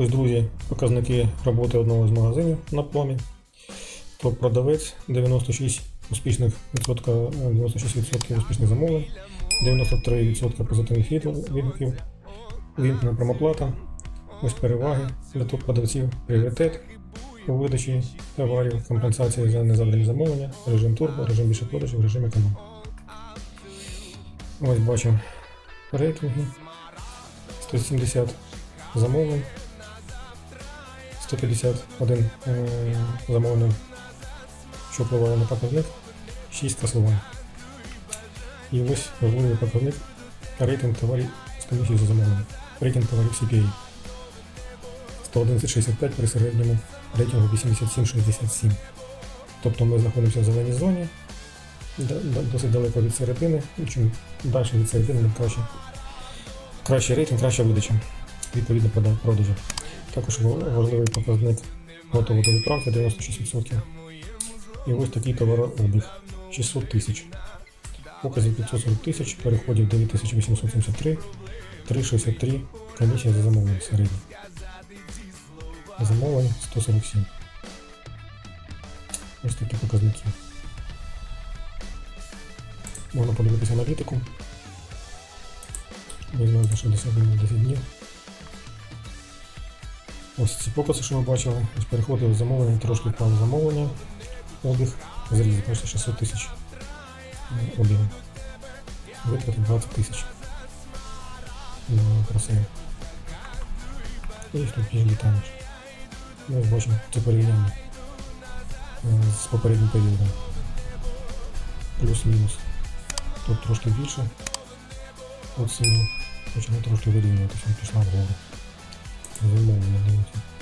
Ось, друзі, показники роботи одного з магазинів на пломі. То продавець 96 успішних відсотка, е, 96% успішних замовлень, 93% позитивних відгу- відгуків, вімкнена промоплата, ось переваги для топ-продавців, пріоритет у видачі товарів, компенсації за незадані замовлення, режим турбо, режим більше продажів, режим економ. Ось бачимо рейтинги. 170 замовлень, 151 е, що впливає на показник, 6 скасувань. І ось важливий показник рейтинг товарів з комісією за замовлення. Рейтинг товарів CPA. 111,65 при середньому рейтингу 87,67. Тобто ми знаходимося в зеленій зоні, досить далеко від середини, і чим далі від середини, краще. Кращий рейтинг, краща видача, відповідно прода- продажу. Також важливий показник готово до відправки 96%. І ось такий товарообіг 600 тисяч. Показів 540 тисяч, переходів 9873, 363, комісія за замовлення середній. Замовлень 147. Ось такі показники. Можна подивитися аналітику. Візьмемо за 60 минут 10 днів. Ось ці покази, що ми бачили. Ось переходили з замовлення, трошки впало замовлення. Обіг зріз, бачите, 600 тисяч обігу. Витрати 20 тисяч. Ну, красиво. І тут є літаєш. Ми бачимо це порівняння е, з попереднім періодом. Плюс-мінус. Тут трошки більше. От ціну почала трошки вирівнюватися, пішла вгору. 我是某人的。